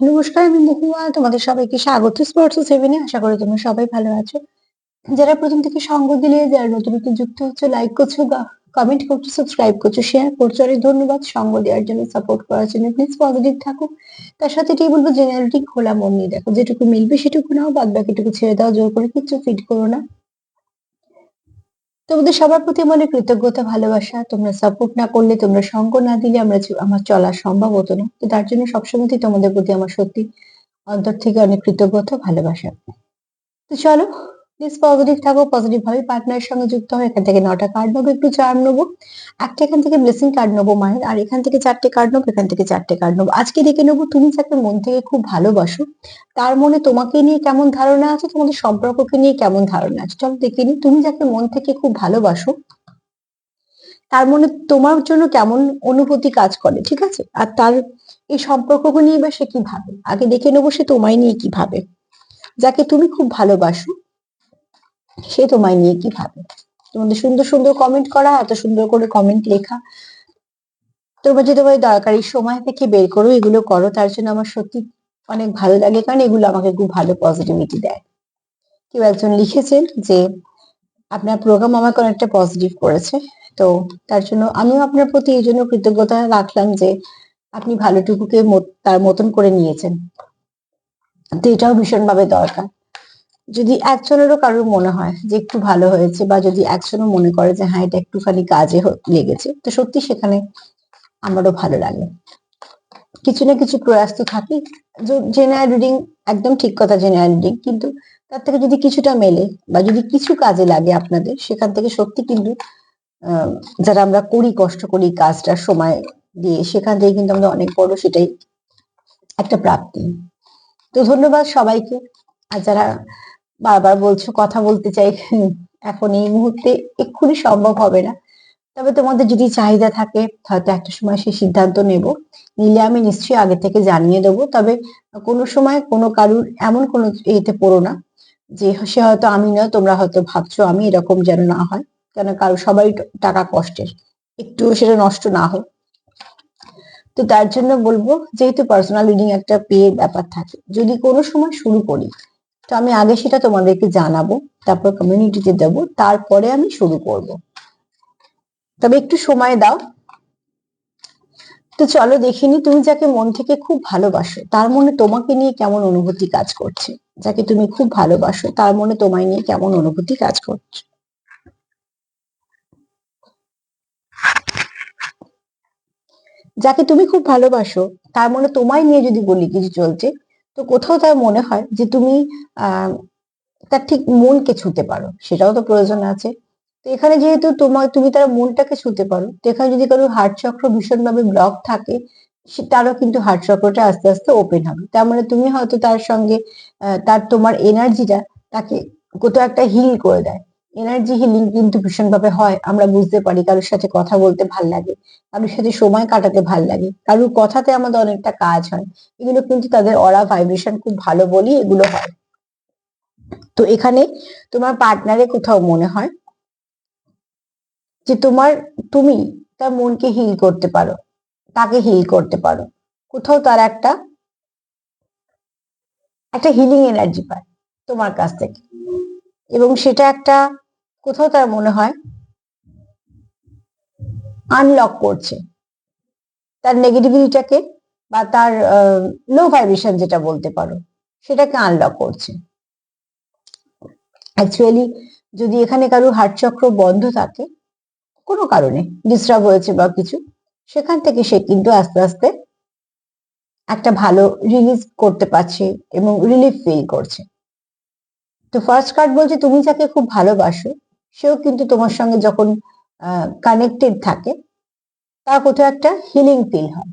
নমস্কার, আমি মহুয়া। তোমাদের সবাইকে স্বাগত স্পোর্টস সেভেনে আশা করি তোমরা সবাই ভালো আছো। যারা প্রথম থেকে সঙ্গ দিলে, যারা নতুন নতুন যুক্ত হচ্ছে লাইক করছ কমেন্ট করছ সাবস্ক্রাইব করছ শেয়ার করছ, অনেক ধন্যবাদ সঙ্গ দেওয়ার জন্য সাপোর্ট করার জন্য। প্লিজ পজিটিভ থাকো তার সাথে এটাই বলব জেনারেলিটি খোলা মন নিয়ে দেখো। যেটুকু মিলবে সেটুকু নাও বাদ বাকিটুকু ছেড়ে দাও, জোর করে কিচ্ছু ফিট করো না। তোমাদের সবার প্রতি আমাদের কৃতজ্ঞতা, ভালোবাসা। তোমরা সাপোর্ট না করলে, তোমরা সঙ্গ না দিলে আমরা আমার চলা সম্ভব হতো না। তো তার জন্য সবসময় তোমাদের প্রতি আমার সত্যি অন্তর থেকে অনেক কৃতজ্ঞতা, ভালোবাসা। তো চলো প্লিজ পজিটিভ থাকো পজিটিভ ভাবে পার্টনারের সঙ্গে যুক্ত হয় এখান থেকে নটা কার্ড নেব, একটু চার নেব। একটা এখান থেকে ব্লেসিং কার্ড নেব মায়ের, আর এখান থেকে চারটে কার্ড নেব, এখান থেকে চারটে কার্ড নেব। আজকে দেখে নেব তুমি যাকে মন থেকে খুব ভালোবাসো, তার মনে তোমাকে নিয়ে কেমন ধারণা আছে, তোমাদের সম্পর্ককে নিয়ে কেমন ধারণা আছে? চলো দেখে নি তুমি যাকে মন থেকে খুব ভালোবাসো, তার মনে তোমার জন্য কেমন অনুভূতি কাজ করে, ঠিক আছে? আর তার এই সম্পর্ককে নিয়ে বা সে কি ভাবে? আগে দেখে নেব সে তোমায় নিয়ে কি ভাবে। যাকে তুমি খুব ভালোবাসো সে তোমায় নিয়ে কি ভাবে? তোমাদের সুন্দর সুন্দর কমেন্ট করা, এত সুন্দর করে কমেন্ট লেখা। তোমরা যদি তোমার দরকারি সময় থেকে বের করো, এগুলো করো, তার জন্য আমার সত্যি অনেক ভালো লাগে, কারণ এগুলো আমাকে খুব ভালো পজিটিভিটি দেয়। কেউ একজন লিখেছেন যে, আপনার প্রোগ্রাম আমাকে অনেকটা পজিটিভ করেছে। তো তার জন্য আমিও আপনার প্রতি এই জন্য কৃতজ্ঞতা রাখলাম যে, আপনি ভালোটুকুকে তার মতন করে নিয়েছেন। তো এটাও ভীষণভাবে দরকার। যদি একজনেরও কারোর মনে হয় যে একটু ভালো হয়েছে বা যদি একজনও মনে করে যে হ্যাঁ এটা একটুখানি কাজে লেগেছে, তো সত্যি সেখানে আমারও ভালো লাগে। কিছু না কিছু প্রয়াস তো থাকে। জেনারেল রিডিং একদম ঠিক কথা জেনারেল রিডিং কিন্তু তার থেকে যদি কিছুটা মেলে বা যদি কিছু কাজে লাগে আপনাদের, সেখান থেকে সত্যি কিন্তু যারা আমরা করি, কষ্ট করি, কাজটা সময় দিয়ে, সেখান থেকে কিন্তু আমরা অনেক বড় সেটাই একটা প্রাপ্তি। তো ধন্যবাদ সবাইকে। আর যারা বারবার বলছো, কথা বলতে চাই এখন। এই মুহূর্তে এক্ষুনি সম্ভব হবে না। তবে তোমাদের যদি চাহিদা থাকে, হয়তো একটা সময় সেই সিদ্ধান্ত নেব। নিলে আমি নিশ্চয়ই আগে থেকে জানিয়ে দেবো। তবে কোনো সময় কোনো কারুর এমন কোনো এতে পড়ো না যে সে হয়তো আমি নয়, তোমরা হয়তো ভাবছ আমি এরকম যেন না হয়। কেন কারও সবাই টাকা কষ্টের। একটু সেটা নষ্ট না হয় তো তার জন্য বলব, যেহেতু পার্সোনাল রিডিং একটা পেয়ে ব্যাপার থাকে, যদি কোনো সময় শুরু করি তো আমি আগে সেটা তোমাদেরকে জানাব, তারপর কমিউনিটিতে দেব, তারপরে আমি শুরু করব। তবে একটু সময় দাও। তো চলো দেখিনি তুমি যাকে মন থেকে খুব ভালোবাসো, তার মনে তোমাকে নিয়ে কেমন অনুভূতি কাজ করছে? যাকে তুমি খুব ভালোবাসো, তার মনে তোমায় নিয়ে কেমন অনুভূতি কাজ করছে? যাকে তুমি খুব ভালোবাসো, তার মনে তোমায় নিয়ে যদি বলি কিছু চলছে তো কোথাও তার মনে হয় যে তুমি তার ঠিক মনকে ছুঁতে পারো, সেটাও তো প্রয়োজন আছে। তো এখানে যেহেতু তোমার, তুমি তার মনটাকে ছুঁতে পারো, তো এখানে যদি কারও হার্ট চক্র ভীষণভাবে ব্লক থাকে তারও কিন্তু হার্ট চক্রটা আস্তে আস্তে ওপেন হবে। তার মানে তুমি হয়তো তার সঙ্গে তার তোমার এনার্জিটা তাকে কোথাও একটা হিল করে দেয়। এনার্জি হিলিং কিন্তু ভীষণভাবে হয়, আমরা বুঝতে পারি কারোর সাথে কথা বলতে ভালো লাগে, কারোর সাথে সময় কাটাতে ভালো লাগে, কারোর কথাতে আমাদের অনেকটা কাজ হয়, এগুলো কিন্তু তাদের অরা ভাইব্রেশন খুব ভালো বলি এগুলো হয়। তো এখানে তোমার পার্টনারে কোথাও মনে হয়? যে তোমার, তুমি তার মনকে হিল করতে পারো, তাকে হিল করতে পারো, কোথাও তার একটা একটা হিলিং এনার্জি পায় তোমার কাছ থেকে, এবং সেটা একটা কোথাও তার মনে হয় আনলক করছে। তার নেগেটিভিটিটাকে বা তার লো ভাইব্রেশন যেটা বলতে পারো, সেটাকে আনলক করছে। অ্যাকচুয়ালি যদি এখানে কারও হার্ট চক্র বন্ধ থাকে, কোনো কারণে ডিস্টার্ব হয়েছে বা কিছু, সেখান থেকে সে কিন্তু আস্তে আস্তে একটা ভালো রিলিজ করতে পারছে এবং রিলিফ ফিল করছে। তো ফার্স্ট কার্ড বলছে, তুমি যাকে খুব ভালোবাসো সেও কিন্তু তোমার সঙ্গে যখন কানেক্টেড থাকে তার কোথাও একটা হিলিং ফিল হয়।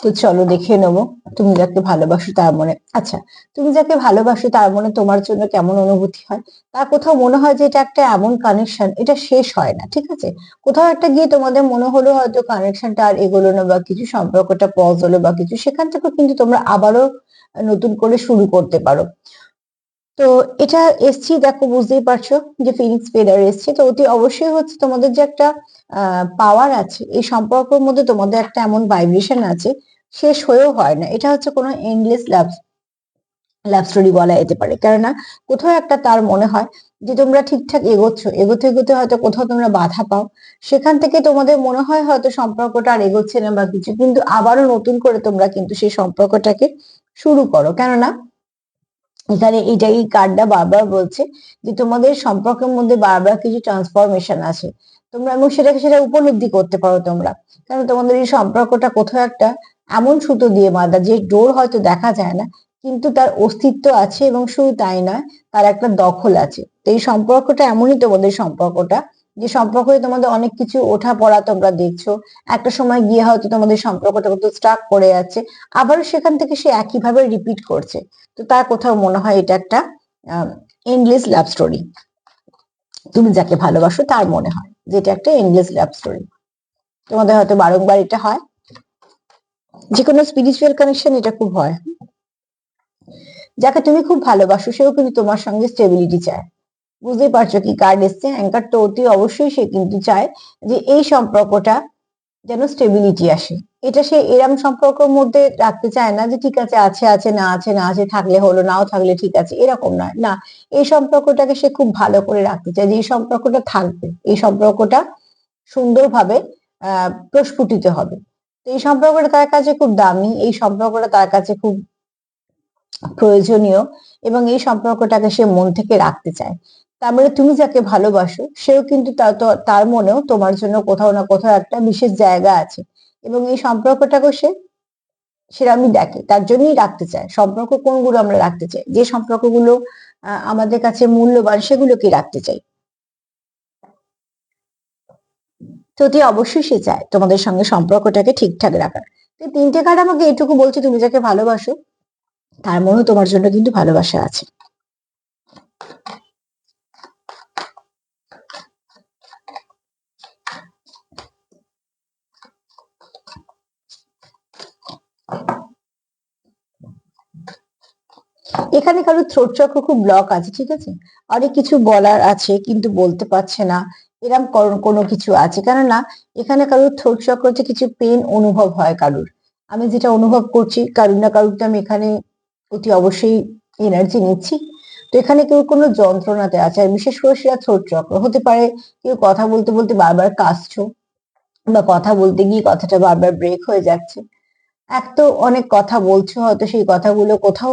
তো চলো দেখে নেব। তুমি যাকে ভালোবাসো তার মনে আচ্ছা তুমি যাকে ভালোবাসো তার মনে তোমার জন্য কেমন অনুভূতি হয়? তার কোথাও মনে হয় যে এটা একটা এমন কানেকশন এটা শেষ হয় না, ঠিক আছে? কোথাও একটা গিয়ে তোমাদের মনে হলো হয়তো কানেকশনটা আর এগোলো না বা কিছু সম্পর্কটা পজ হলো বা কিছু, সেখান থেকে কিন্তু তোমরা আবারও নতুন করে শুরু করতে পারো। তো এটা এসছি, দেখো বুঝতেই পারছ যে ফিনিক্স ফেদার এসছে, তো অতি অবশ্যই হচ্ছে তোমাদের যে একটা পাওয়ার আছে, এই সম্পর্কের মধ্যে তোমাদের একটা এমন ভাইব্রেশন আছে শেষ হয়েও হয় না। এটা হচ্ছে কোনো এন্ডলেস লাভ লাভ স্টোরি বলা যেতে পারে। কেননা কোথাও একটা তার মনে হয় যে তোমরা ঠিকঠাক এগোচ্ছ, এগোতে এগোতে হয়তো কোথাও তোমরা বাধা পাও। সেখান থেকে তোমাদের মনে হয় হয়তো সম্পর্কটা আর এগোচ্ছে না বা কিছু, কিন্তু আবারও নতুন করে তোমরা কিন্তু সেই সম্পর্কটাকে শুরু করো। কেননা এখানে এইটা এই কার্ডটা বারবার বলছে যে তোমাদের সম্পর্কের মধ্যে বারবার কিছু ট্রান্সফরমেশন আছে তোমরা এবং সেটাকে সেটা উপলব্ধি করতে পারো তোমরা। কারণ তোমাদের এই সম্পর্কটা কোথাও একটা এমন সুতো দিয়ে বাঁধা যে ডোর হয়তো দেখা যায় না, কিন্তু তার অস্তিত্ব আছে এবং শুধু তাই নয়, তার একটা দখল আছে। তো এই সম্পর্কটা এমনই তোমাদের সম্পর্কটা, যে সম্পর্কে তোমাদের অনেক কিছু ওঠা পড়া তোমরা দেখছ। একটা সময় গিয়ে হয়তো তোমাদের সম্পর্কটা কত স্টাক করে যাচ্ছে আবারও সেখান থেকে সে একইভাবে রিপিট করছে। তো তার কোথাও মনে হয় এটা একটা এন্ডলেস লাভ স্টোরি তুমি যাকে ভালোবাসো তার মনে হয়, যেটা একটা এন্ডলেস লাভ স্টোরি তোমাদের হয়তো বারংবার এটা হয়। যে কোনো স্পিরিচুয়াল কানেকশন এটা খুব হয়। যাকে তুমি খুব ভালোবাসো, সেও কিন্তু তোমার সঙ্গে স্টেবিলিটি চায়। বুঝতেই পারছ কি কার্ড এসছে? অ্যাঙ্কার তো অতি অবশ্যই সে কিন্তু চায় যে এই সম্পর্কটা যেন স্টেবিলিটি আসে। এটা সে এরম সম্পর্কের মধ্যে রাখতে চায় না যে, ঠিক আছে আছে আছে, না আছে না আছে, থাকলে হলো, নাও থাকলে ঠিক আছে। এরকম নয়। না, এই সম্পর্কটাকে সে খুব ভালো করে রাখতে চায় যে, এই সম্পর্কটা থাকবে। এই সম্পর্কটা সুন্দরভাবে আহ প্রস্ফুটিত হবে। তো এই সম্পর্কটা তার কাছে খুব দামি, এই সম্পর্কটা তার কাছে খুব প্রয়োজনীয় এবং এই সম্পর্কটাকে সে মন থেকে রাখতে চায়। তার মানে তুমি যাকে ভালোবাসো, সেও কিন্তু তার মনেও তোমার জন্য কোথাও না কোথাও একটা বিশেষ জায়গা আছে। এবং এই সম্পর্কটাকে সে আমি দেখে তার জন্যই রাখতে চায়। সম্পর্ক কোনগুলো আমরা রাখতে চাই? যে সম্পর্কগুলো আমাদের কাছে মূল্যবান সেগুলোকে রাখতে চাই। তো অবশ্যই সে চায় তোমাদের সঙ্গে সম্পর্কটাকে ঠিকঠাক রাখার। তো তিনটে কার্ড আমাকে এটুকু বলছে, তুমি যাকে ভালোবাসো, তার মনেও তোমার জন্য কিন্তু ভালোবাসা আছে। এখানে কারও থ্রোট চক্র খুব ব্লক আছে, ঠিক আছে? অনেক কিছু বলার আছে, কিন্তু বলতে পারছে না। এরম কোনো কিছু আছে। কেননা, এখানে কারোর থ্রোট চক্রতে কিছু পেন অনুভব হয় কারুর। আমি যেটা অনুভব করছি, কারুর না কারুর আমি এখানে অতি অবশ্যই এনার্জি নিচ্ছি। তো এখানে কেউ কোনো যন্ত্রণাতে আছে, আর বিশেষ করে সেটা থ্রোট চক্র হতে পারে কেউ কথা বলতে বলতে বারবার কাশছো বা কথা বলতে গিয়ে কথাটা বারবার ব্রেক হয়ে যাচ্ছে। এক তো অনেক কথা বলছো, হয়তো সেই কথাগুলো কোথাও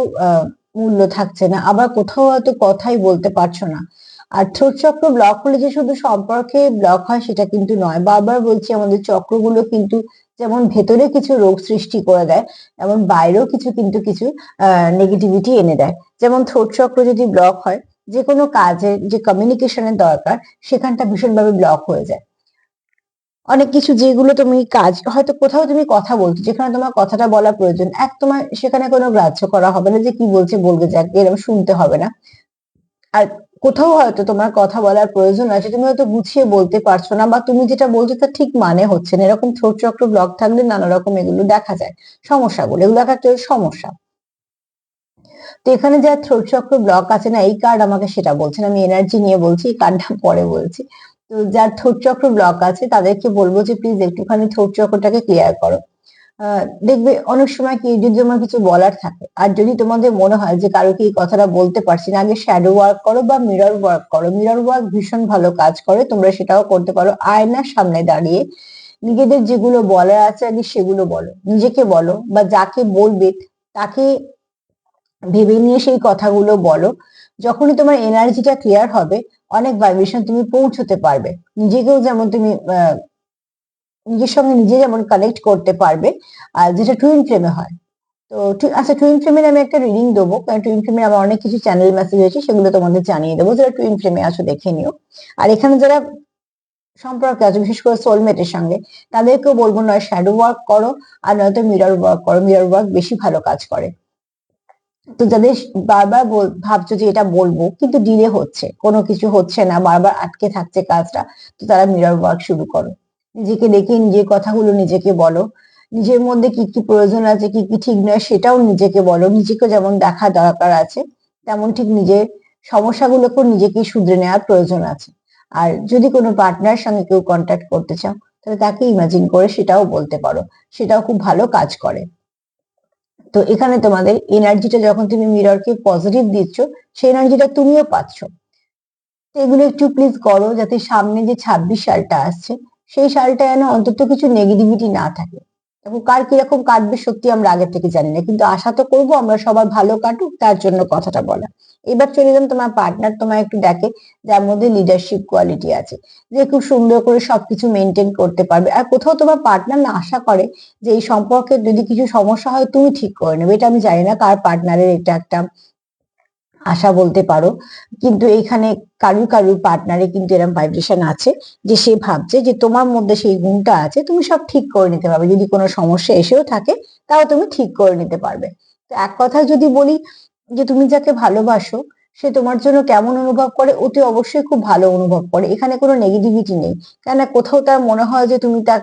মূল্য থাকছে না। আবার কোথাও হয়তো কথাই বলতে পারছ না। আর থ্রোট চক্র ব্লক হলে যে শুধু সম্পর্কে ব্লক হয় সেটা কিন্তু নয়। বারবার বলছি, আমাদের চক্রগুলো কিন্তু যেমন ভেতরে কিছু রোগ সৃষ্টি করে দেয় এমন বাইরেও কিছু কিন্তু কিছু নেগেটিভিটি এনে দেয়। যেমন থ্রোট চক্র যদি ব্লক হয় যে কোনো কাজের, যে কমিউনিকেশনের দরকার, সেখানটা ভীষণভাবে ব্লক হয়ে যায়। অনেক কিছু যেগুলো তুমি কাজ, হয়তো কোথাও তুমি কথা বলছো, যেখানে তোমার কথাটা বলা প্রয়োজন, এক তোমার সেখানে কোনো গ্রাহ্য করা হবে না যে কি বলছে, বলবে যাক এরকম শুনতে হবে না। আর কোথাও হয়তো তোমার কথা বলার প্রয়োজন আছে, তুমি হয়তো গুছিয়ে বলতে পারছ না বা তুমি যেটা বলছো তার ঠিক মানে হচ্ছে না। এরকম থ্রোট চক্র ব্লক থাকলে নানা রকম এগুলো দেখা যায়, সমস্যাগুলো, এগুলো একটা সমস্যা। তো এখানে যা থ্রোট চক্র ব্লক আছে না, এই কার্ড আমাকে সেটা বলছে আমি এনার্জি নিয়ে বলছি, এই কার্ডটা পরে বলছি। তো যার থ্রোট চক্র ব্লক আছে, তাদেরকে বলব যে প্লিজ একটুখানি থ্রোট চক্রটাকে ক্লিয়ার করো। দেখবে অনেক সময় কি যদি তোমার কিছু বলার থাকে, আর যদি তোমাদের মনে হয় যে কারও কি এই কথাটা বলতে পারছি না, আগে শ্যাডো ওয়ার্ক করো বা মিরর ওয়ার্ক করো। মিরর ওয়ার্ক ভীষণ ভালো কাজ করে, তোমরা সেটাও করতে পারো। আয়নার সামনে দাঁড়িয়ে নিজেদের যেগুলো বলার আছে, আগে সেগুলো বলো। নিজেকে বলো বা যাকে বলবে, তাকে ভেবে নিয়ে সেই কথাগুলো বলো। যখনই তোমার এনার্জিটা ক্লিয়ার হবে অনেক ভাইব্রেশন তুমি পৌঁছতে পারবে। নিজেকেও যেমন তুমি নিজের সঙ্গে নিজে যেমন কানেক্ট করতে পারবে, আর যেটা টুইন ফ্লেমে হয়। তো আচ্ছা টুইন ফ্লেমের আমি একটা রিডিং দেবো, কারণ টুইন ফ্লেমে আমার অনেক কিছু চ্যানেল মেসেজ হয়েছে সেগুলো তোমাদের জানিয়ে দেবো, যারা টুইন ফ্লেমে আছো দেখে নিও। আর এখানে যারা সম্পর্কে আছে, বিশেষ করে সোলমেটের সঙ্গে, তাদেরকেও বলব নয় শ্যাডো ওয়ার্ক করো, আর নয়তো মিরর ওয়ার্ক করো। মিরর ওয়ার্ক বেশি ভালো কাজ করে। তো যাদের বারবার ভাবছ যে এটা বলব, কিন্তু ডিলে হচ্ছে। কোনো কিছু হচ্ছে না, বারবার আটকে থাকছে কাজটা, তো তারা মিরর ওয়ার্ক শুরু করো। নিজেকে দেখে নিজের কথাগুলো নিজেকে বলো। নিজের মধ্যে কি কি প্রয়োজন আছে, কি কি ঠিক নয়, সেটাও নিজেকে বলো। নিজেকে যেমন দেখা দরকার আছে, তেমন ঠিক নিজের সমস্যাগুলোকেও নিজেকে শুধরে নেওয়ার প্রয়োজন আছে। আর যদি কোনো পার্টনার সঙ্গে কেউ কন্ট্যাক্ট করতে চাও, তাহলে তাকে ইমাজিন করে সেটাও বলতে পারো। সেটাও খুব ভালো কাজ করে। তো এখানে তোমাদের এনার্জিটা যখন তুমি মিররকে পজিটিভ দিচ্ছ, সেই এনার্জিটা তুমিও পাচ্ছ। এগুলো একটু প্লিজ করো, যাতে সামনে যে ছাব্বিশ সালটা আসছে, সেই সালটা যেন অন্তত কিছু নেগেটিভিটি না থাকে। দেখো কার কীরকম কাটবে সত্যি আমরা আগে থেকে জানি না। কিন্তু আশা তো করব আমরা সবার ভালো কাটুক, তার জন্য কথাটা বলা। এবার চলে যান তোমার পার্টনার তোমার একটু দেখে, যার মধ্যে লিডারশিপ কোয়ালিটি আছে। যে খুব সুন্দর করে সবকিছু মেনটেন করতে পারবে। আর কোথাও তোমার পার্টনার না আশা করে যে এই সম্পর্কে যদি কিছু সমস্যা হয়, তুমি ঠিক করে নেবে। এটা আমি জানি না কার পার্টনারের এটা একটা আশা বলতে পারো। কিন্তু এখানে কারুর কারুর পার্টনারে কিন্তু এরকম ভাইব্রেশন আছে যে সে ভাবছে যে তোমার মধ্যে সেই গুণটা আছে, তুমি সব ঠিক করে নিতে পারবে। যদি কোনো সমস্যা এসেও থাকে, তাও তুমি ঠিক করে নিতে পারবে। তো এক কথা যদি বলি যে তুমি যাকে ভালোবাসো, সে তোমার জন্য কেমন অনুভব করে, অতি অবশ্যই খুব ভালো অনুভব করে। এখানে কোনো নেগেটিভিটি নেই। কেন কোথাও তার মনে হয় যে তুমি তার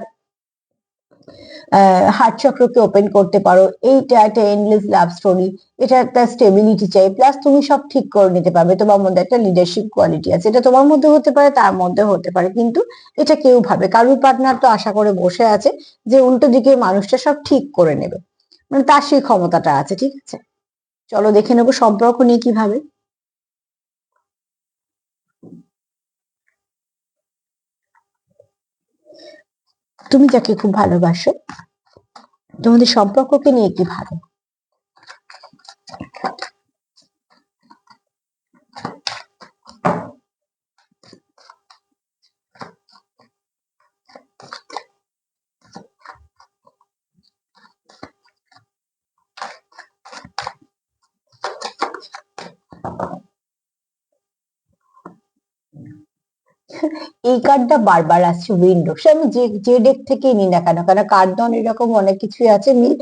হার্ট চক্রকে ওপেন করতে পারো। এইটা একটা এন্ডলেস লাভ স্টোরি এটা একটা স্টেবিলিটি চাই। প্লাস তুমি সব ঠিক করে নিতে পারবে। তোমার মধ্যে একটা লিডারশিপ কোয়ালিটি আছে। এটা তোমার মধ্যে হতে পারে, তার মধ্যে হতে পারে। কিন্তু এটা কেউ ভাবে। কারুর পার্টনার তো আশা করে বসে আছে যে উল্টো দিকে মানুষটা সব ঠিক করে নেবে। মানে তার সেই ক্ষমতাটা আছে, ঠিক আছে? চলো দেখে নেব সম্পর্ক নিয়ে কীভাবে। তুমি যাকে খুব ভালোবাসো তোমাদের সম্পর্ককে নিয়ে কি ভাবে? এই কার্ডটা বারবার আসছে উইন্ডো সে আমি যে যে ডেক থেকে নিই না কেন? কেন কার্ড দন এরকম অনেক কিছুই আছে মিল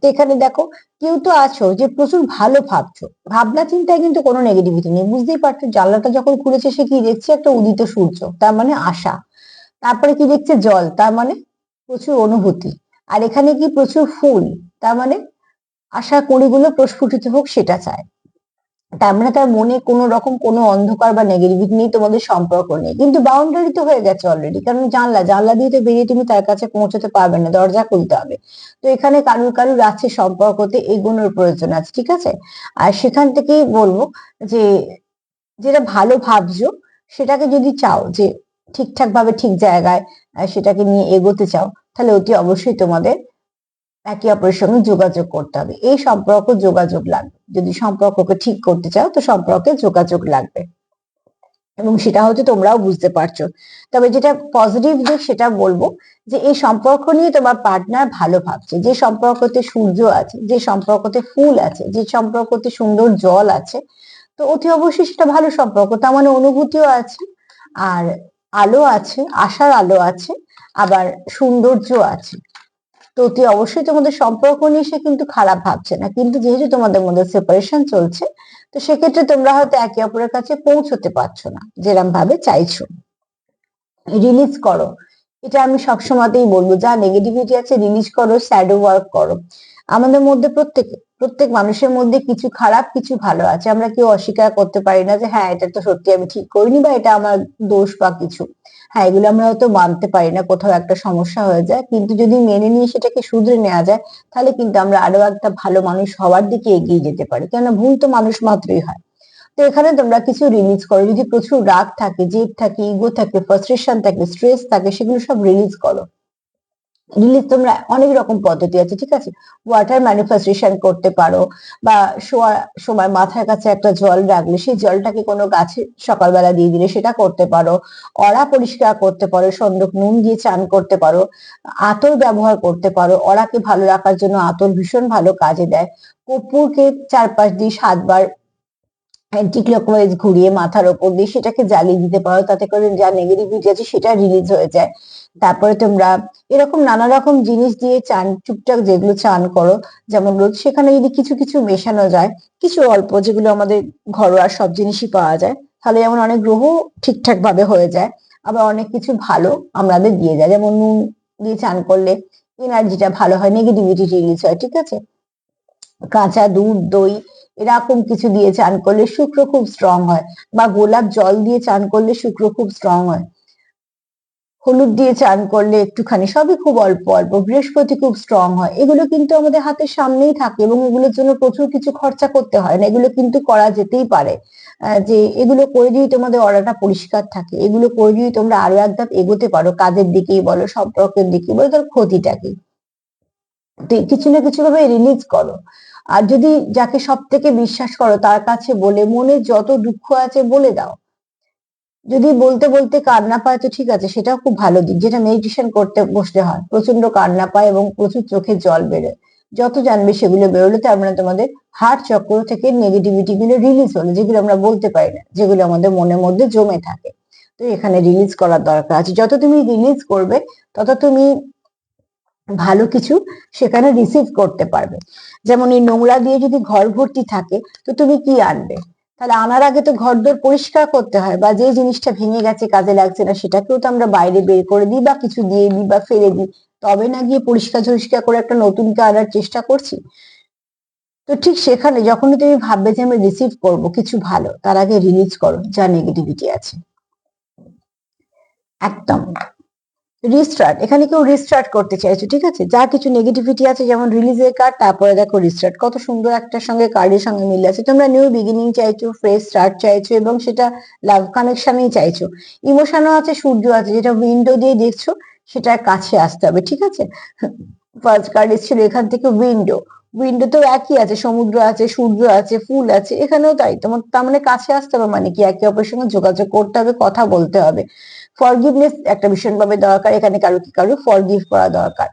তো এখানে দেখো, কেউ তো আছো যে প্রচুর ভালো ভাবছ। ভাবনা চিন্তায় কিন্তু কোনো নেগেটিভিটি নেই। বুঝতেই পারছ, জানলাটা যখন খুলেছে, সে কি দেখছে? একটা উদিত সূর্য, তার মানে আশা। তারপরে কি দেখছে? জল, তার মানে প্রচুর অনুভূতি। আর এখানে কি প্রচুর ফুল, তার মানে আশা কড়িগুলো প্রস্ফুটিত হোক, সেটা চায়। তার মানে তার মনে কোনো রকম কোনো অন্ধকার বা নেগেটিভিটি নেই, তোমাদের সম্পর্ক নেই। কিন্তু বাউন্ডারি তো হয়ে গেছে অলরেডি কারণ জানলা জানলা দিয়ে তো বেরিয়ে তুমি তার কাছে পৌঁছতে পারবে না, দরজা খুলতে হবে। তো এখানে কারুর কারুর আছে সম্পর্কতে এগোনোর প্রয়োজন আছে, ঠিক আছে? আর সেখান থেকেই বলব যে, যেটা ভালো ভাবছ, সেটাকে যদি চাও যে ঠিকঠাক ভাবে ঠিক জায়গায় সেটাকে নিয়ে এগোতে চাও, তাহলে অতি অবশ্যই তোমাদের একে অপরের সঙ্গে যোগাযোগ করতে হবে। এই সম্পর্ক যোগাযোগ লাগবে। যদি সম্পর্ককে ঠিক করতে চাও, তো সম্পর্কে যোগাযোগ লাগবে। এবং সেটা হচ্ছে তোমরাও বুঝতে পারছ। তবে যেটা পজিটিভ দিক সেটা বলব যে, এই সম্পর্ক নিয়ে তোমার পার্টনার ভালো ভাবছে। যে সম্পর্কতে সূর্য আছে, যে সম্পর্কতে ফুল আছে, যে সম্পর্কতে সুন্দর জল আছে, তো অতি অবশ্যই সেটা ভালো সম্পর্ক। তার মানে অনুভূতিও আছে, আর আলো আছে, আশার আলো আছে, আবার সৌন্দর্য আছে। তো অতি অবশ্যই তোমাদের সম্পর্ক নিয়ে সে কিন্তু খারাপ ভাবছে না। কিন্তু যেহেতু তোমাদের মধ্যে সেপারেশন চলছে, তো সেক্ষেত্রে তোমরা হয়তো একে অপরের কাছে পৌঁছতে পারছ না, যেরম ভাবে চাইছো। রিলিজ করো। এটা আমি সবসময়তেই বলব, যা নেগেটিভিটি আছে রিলিজ করো স্যাডো ওয়ার্ক করো। আমাদের মধ্যে প্রত্যেকে, প্রত্যেক মানুষের মধ্যে কিছু খারাপ, কিছু ভালো আছে। আমরা কেউ অস্বীকার করতে পারি না যে হ্যাঁ এটা তো সত্যি, আমি ঠিক করিনি বা এটা আমার দোষ বা কিছু। হ্যাঁ এগুলো আমরা হয়তো মানতে পারি না, কোথাও একটা সমস্যা হয়ে যায়। কিন্তু যদি মেনে নিয়ে সেটাকে শুধরে নেওয়া যায়, তাহলে কিন্তু আমরা আরও একটা ভালো মানুষ হওয়ার দিকে এগিয়ে যেতে পারি। কেননা ভুল তো মানুষ মাত্রই হয়। তো এখানে তোমরা কিছু রিলিজ করো। যদি প্রচুর রাগ থাকে, জেদ থাকে ইগো থাকে ফ্রাস্ট্রেশন থাকে স্ট্রেস থাকে, সেগুলো সব রিলিজ করো। রিলিজ তোমরা অনেক রকম পদ্ধতি আছে, ঠিক আছে? ওয়াটার ম্যানিফেস্টেশন করতে পারো বা শোয়ার সময় মাথার কাছে একটা জল রাখলে সেই জলটাকে কোনো গাছে সকালবেলা দিয়ে দিলে সেটা করতে পারো। অড়া পরিষ্কার করতে পারো সন্দক নুন দিয়ে চান করতে পারো, আতর ব্যবহার করতে পারো, অড়াকে ভালো রাখার জন্য আতর ভীষণ ভালো কাজে দেয়। কর্পূরকে চারপাশ দিয়ে সাতবার অ্যান্টি ঘুরিয়ে মাথার ওপর দিয়ে সেটাকে জ্বালিয়ে দিতে পারো, তাতে করে যা নেগেটিভিটি আছে সেটা রিলিজ হয়ে যায়। তারপরে তোমরা এরকম নানা রকম জিনিস দিয়ে চান, টুকটাক যেগুলো চান করো, যেমন রোজ সেখানে যদি কিছু কিছু মেশানো যায়, কিছু অল্প যেগুলো আমাদের ঘরোয়া সব জিনিসই পাওয়া যায়, তাহলে যেমন অনেক গ্রহ ঠিকঠাক ভাবে হয়ে যায়, আবার অনেক কিছু ভালো আমাদের দিয়ে যায়। যেমন নুন দিয়ে চান করলে এনার্জিটা ভালো হয় নেগেটিভিটি রিলিজ হয়, ঠিক আছে? কাঁচা দুধ, দই এরকম কিছু দিয়ে চান করলে শুক্র খুব স্ট্রং হয় বা গোলাপ জল দিয়ে চান করলে শুক্র খুব স্ট্রং হয়। হলুদ দিয়ে চান করলে একটুখানি, সবই খুব অল্প অল্প, বৃহস্পতি খুব স্ট্রং হয়। এগুলো কিন্তু আমাদের হাতের সামনেই থাকে এবং এগুলোর জন্য প্রচুর কিছু খরচা করতে হয় না, এগুলো কিন্তু করা যেতেই পারে। যে এগুলো করে যদি তোমাদের অরাটা পরিষ্কার থাকে, এগুলো করে যদি তোমরা আরও এক ধাপ এগোতে পারো, কাজের দিকেই বলো সম্পর্কের দিকেই বলো তার ক্ষতিটা কি তো কিছু না কিছু ভাবে রিলিজ করো। আর যদি যাকে সব থেকে বিশ্বাস করো তার কাছে বলে মনে যত দুঃখ আছে বলে দাও। যদি বলতে বলতে কান্না পায় তো ঠিক আছে, সেটাও খুব ভালো দিক। যেটা মেডিটেশন করতে বসতে হয় প্রচণ্ড কান্না পায় এবং প্রচুর চোখে জল বেরোয়। যত জানবে সেগুলো বেরোলে তার মানে তোমাদের হার্ট চক্র থেকে নেগেটিভিটি গুলো রিলিজ হলো, যেগুলো আমরা বলতে পারি না, যেগুলো আমাদের মনের মধ্যে জমে থাকে। তো এখানে রিলিজ করার দরকার আছে। যত তুমি রিলিজ করবে, তত তুমি ভালো কিছু সেখানে রিসিভ করতে পারবে। যেমন এই নোংরা দিয়ে যদি ঘর ভর্তি থাকে, তো তুমি কি আনবে? তাহলে আনার আগে তো ঘরদোর পরিষ্কার করতে হয় বা যে জিনিসটা ভেঙে গেছে, কাজে লাগছে না, সেটাকেও তো আমরা বাইরে বের করে দিই বা কিছু দিয়ে দিই বা ফেলে দিই। তবে না গিয়ে পরিষ্কার ঝরিষ্কার করে একটা নতুনকে আনার চেষ্টা করছি। তো ঠিক সেখানে যখনই তুমি ভাববে যে আমি রিসিভ করব কিছু ভালো, তার আগে রিলিজ করো, যা নেগেটিভিটি আছে। একদম। রিস্টার্ট এখানে কেউ রিস্টার্ট করতে চাইছো, ঠিক আছে? যা কিছু নেগেটিভিটি আছে, যেমন রিলিজের কার্ড তারপরে দেখো রিস্টার্ট কত সুন্দর একটার সঙ্গে কার্ডের সঙ্গে মিলে আছে। তোমরা নিউ বিগিনিং চাইছো ফ্রেশ স্টার্ট চাইছো এবং সেটা লাভ কানেকশনেই চাইছো। ইমোশনও আছে, সূর্য আছে, যেটা উইন্ডো দিয়ে দেখছ, সেটার কাছে আসতে হবে, ঠিক আছে? ফার্স্ট কার্ড এসেছিল এখান থেকে উইন্ডো উইন্ডো তো একই আছে, সমুদ্র আছে, সূর্য আছে, ফুল আছে, এখানেও তাই। তোমার তার মানে কাছে আসতে হবে মানে কি? একে অপরের সঙ্গে যোগাযোগ করতে হবে, কথা বলতে হবে। ফরগিভনেস একটা ভীষণভাবে দরকার, এখানে কারও কি কারও ফরগিভ করা দরকার।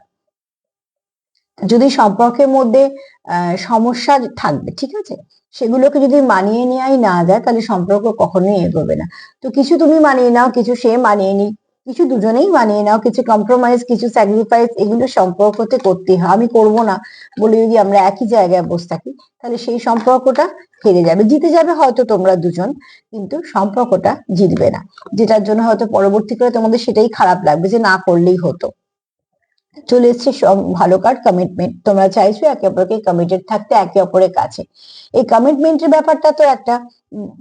যদি সম্পর্কের মধ্যে সমস্যা থাকবে, ঠিক আছে? সেগুলোকে যদি মানিয়ে নেওয়াই না যায়, তাহলে সম্পর্ক কখনোই এগোবে না। তো কিছু তুমি মানিয়ে নাও, কিছু সে মানিয়ে নি কিছু দুজনেই মানিয়ে নাও, কিছু কম্প্রোমাইজ কিছু স্যাক্রিফাইস এগুলো সম্পর্কতে করতে হয়। আমি করব না বলে যদি আমরা একই জায়গায় বসে থাকি, তাহলে সেই সম্পর্কটা হেরে যাবে। জিতে যাবে হয়তো তোমরা দুজন, কিন্তু সম্পর্কটা জিতবে না। যেটার জন্য হয়তো পরবর্তীকালে তোমাদের সেটাই খারাপ লাগবে যে না করলেই হতো। চলে এসছে ভালো কার্ড কমিটমেন্ট তোমরা চাইছো একে অপরকে কমিটেড থাকতে একে অপরের কাছে। এই কমিটমেন্টের ব্যাপারটা তো একটা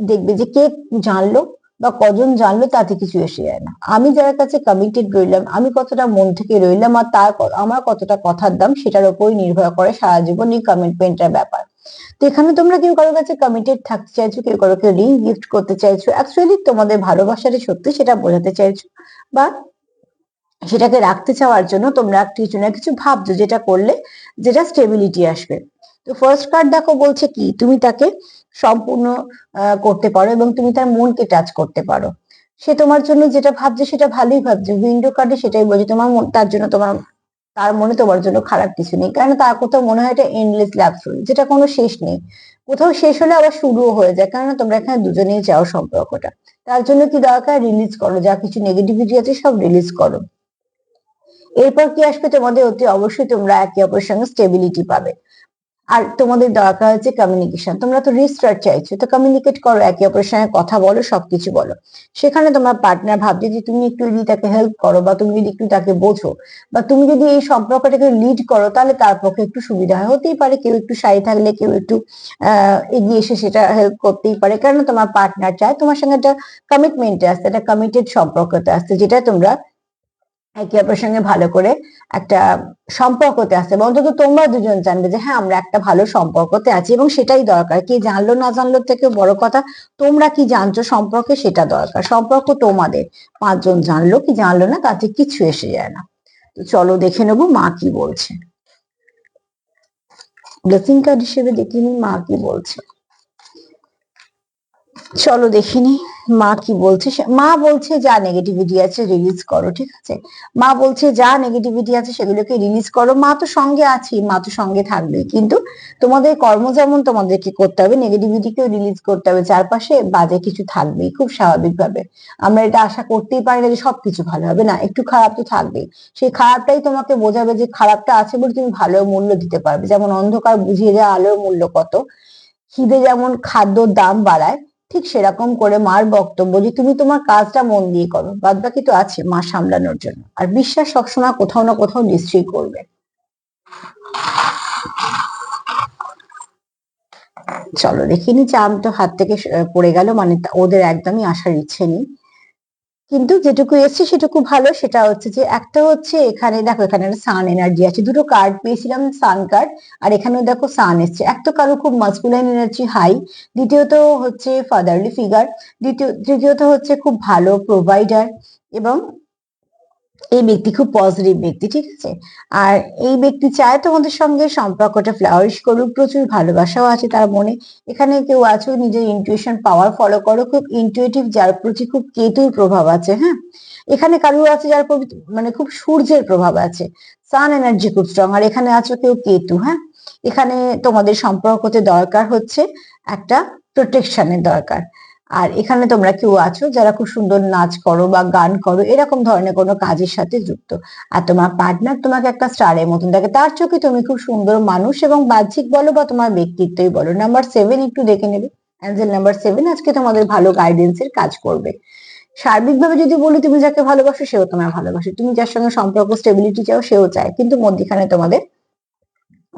দেখবে যে কে জানলো বা কজন জানলো তাতে কিছু এসে যায় না। আমি যার কাছে কমিটেড রইলাম, আমি কতটা মন থেকে রইলাম আর তার আমার কতটা কথার দাম সেটার উপরই নির্ভর করে সারা জীবন এই কমিটমেন্টের ব্যাপার। তো এখানে তোমরা কেউ কারোর কাছে কমিটেড থাকতে চাইছো, কেউ কারোকে রিং গিফট করতে চাইছো অ্যাকচুয়ালি তোমাদের ভালোবাসাটা সত্যি সেটা বোঝাতে চাইছো বা সেটাকে রাখতে চাওয়ার জন্য তোমরা কিছু না কিছু ভাবছ, যেটা করলে যেটা স্টেবিলিটি আসবে। তো ফার্স্ট কার্ড দেখো বলছে কি, তুমি তাকে সম্পূর্ণ করতে পারো এবং তুমি তার মনকে টাচ করতে পারো। সে তোমার জন্য যেটা ভাবছে সেটা ভালোই ভাবছে। উইন্ডো কার্ডে সেটাই বলছে, তোমার তার জন্য তোমার, তার মনে তোমার জন্য খারাপ কিছু নেই। কারণ তার কোথাও মনে হয় এটা এন্ডলেস লাভ যেটা কোনো শেষ নেই। কোথাও শেষ হলে আবার শুরুও হয়ে যায় কারণ তোমরা এখানে দুজনেই চাও সম্পর্কটা। তার জন্য কি দরকার? রিলিজ করো। যা কিছু নেগেটিভিটি আছে সব রিলিজ করো। এরপর কি আসবে তোমাদের? অতি অবশ্যই তোমরা একে অপরের সঙ্গে স্টেবিলিটি পাবে। আর তোমাদের দরকার হচ্ছে কমিউনিকেশন তোমরা তো রিস্টার্ট চাইছো, তো কমিউনিকেট করো, একে অপরের সঙ্গে কথা বলো, সবকিছু বলো। সেখানে তোমার পার্টনার ভাবছে যে তুমি একটু যদি তাকে হেল্প করো বা তুমি যদি একটু তাকে বোঝো, বা তুমি যদি এই সম্পর্কটাকে লিড করো, তাহলে তার পক্ষে একটু সুবিধা হয়। হতেই পারে কেউ একটু সাই থাকলে, কেউ একটু এগিয়ে এসে সেটা হেল্প করতেই পারে। কারণ তোমার পার্টনার চায়, তোমার সঙ্গে একটা কমিটমেন্টে আসতে একটা কমিটেড সম্পর্কতে আসতে যেটা তোমরা একে অপরের সঙ্গে ভালো করে একটা সম্পর্কতে আসতে এবং অন্তত তোমরা দুজন জানবে যে হ্যাঁ আমরা একটা ভালো সম্পর্কতে আছি এবং সেটাই দরকার। কে জানলো না জানলো থেকে বড় কথা, তোমরা কি জানছো সম্পর্কে সেটা দরকার। সম্পর্ক তোমাদের, পাঁচজন জানলো কি জানলো না, তাতে কিছু এসে যায় না। তো চলো দেখে নেব মা কি বলছে। ব্লেসিং কার্ড হিসেবে দেখিনি, মা কি বলছে। চলো দেখিনি, মা কি বলছে? মা বলছে যা নেগেটিভিটি আছে রিলিজ করো, ঠিক আছে? মা বলছে যা নেগেটিভিটি আছে সেগুলোকে রিলিজ করো। মা তো সঙ্গে আছে, মা তো সঙ্গে থাকবে কিন্তু তোমাদের কর্ম যেমন তোমাদেরকে করতে হবে নেগেটিভিটিকেও রিলিজ করতে হবে। চারপাশে বাজে কিছু থাকবেই, খুব স্বাভাবিকভাবে। আমরা এটা আশা করতেই পারি না যে সবকিছু ভালো হবে। না, একটু খারাপ তো থাকবেই। সেই খারাপটাই তোমাকে বোঝাবে যে খারাপটা আছে বলে তুমি ভালো মূল্য দিতে পারবে। যেমন অন্ধকার বুঝিয়ে দেওয়া আলোর মূল্য কত? খিদে যেমন খাদ্যর দাম বাড়ায় ঠিক সেরকম করে মার বক্তব্য যে তুমি তোমার কাজটা মন দিয়ে করো বাদ বাকি তো আছে মা সামলানোর জন্য। আর বিশ্বাস সবসময় কোথাও না কোথাও নিশ্চয়ই করবে। চলো দেখিনি চাম তো হাত থেকে পড়ে গেল মানে ওদের একদমই আসার ইচ্ছে নেই। কিন্তু যেটুকু এসছে সেটুকু ভালো, সেটা হচ্ছে যে একটা হচ্ছে এখানে, দেখো এখানে সান এনার্জি আছে। দুটো কার্ড পেয়েছিলাম সান কার্ড আর এখানেও দেখো সান এসছে। এক তো কারও খুব মাস্কুলাইন এনার্জি হাই দ্বিতীয়ত হচ্ছে ফাদারলি ফিগার দ্বিতীয়, তৃতীয়ত হচ্ছে খুব ভালো প্রোভাইডার এবং এই ব্যক্তি খুব পজিটিভ ব্যক্তি, ঠিক আছে? আর এই ব্যক্তি চায় তোমাদের সঙ্গে সম্পর্কটা ফ্লাওয়ারিশ করুক, প্রচুর ভালোবাসাও আছে তার মনে। এখানে কেউ আছো, নিজের ইনটিউশন পাওয়ার ফলো করো, খুব ইনটিউটিভ যার প্রতি খুব কেতুর প্রভাব আছে হ্যাঁ? এখানে কারও আছে যার মানে খুব সূর্যের প্রভাব আছে। সান এনার্জি খুব স্ট্রং আর এখানে আছো কেউ কেতু হ্যাঁ? এখানে তোমাদের সম্পর্কতে দরকার হচ্ছে একটা প্রোটেকশনের দরকার। আর এখানে তোমরা কেউ আছো যারা খুব সুন্দর নাচ করো বা গান করো, এরকম ধরনের কোনো কাজের সাথে যুক্ত। আর তোমার পার্টনার তোমাকে একটা স্টারের মতন দেখে, তার চোখে তুমি খুব সুন্দর মানুষ এবং বাহ্যিক বলো বা তোমার ব্যক্তিত্বই বলো। নাম্বার সেভেন একটু দেখে নেবে। অ্যাঞ্জেল নাম্বার সেভেন আজকে তোমাদের ভালো গাইডেন্সের কাজ করবে। সার্বিকভাবে যদি বলি তুমি যাকে ভালোবাসো সেও তোমায় ভালোবাসে। তুমি যার সঙ্গে সম্পর্ক স্টেবিলিটি চাও সেও চায়। কিন্তু মধ্যখানে তোমাদের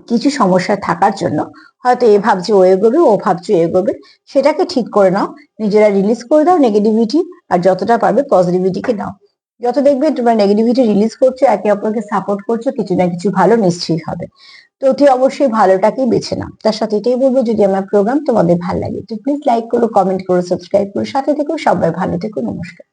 কিছু সমস্যা থাকার জন্য হয়তো এ ভাবছে, ও এগোবে, ও ভাবছে এগোবে, সেটাকে ঠিক করে নাও। নিজেরা রিলিজ করে দাও নেগেটিভিটি আর যতটা পারবে পজিটিভিটিকে নাও। যত দেখবে তোমরা নেগেটিভিটি রিলিজ করছ, একে অপরকে সাপোর্ট করছ, কিছু না কিছু ভালো নিশ্চয়ই হবে। তো অতি অবশ্যই ভালোটাকেই বেছে নাও। তার সাথে এটাই বলব, যদি আমার প্রোগ্রাম তোমাদের ভালো লাগে, তো প্লিজ লাইক করো কমেন্ট করো সাবস্ক্রাইব করো, সাথে থেকো সবাই ভালো থেকো, নমস্কার।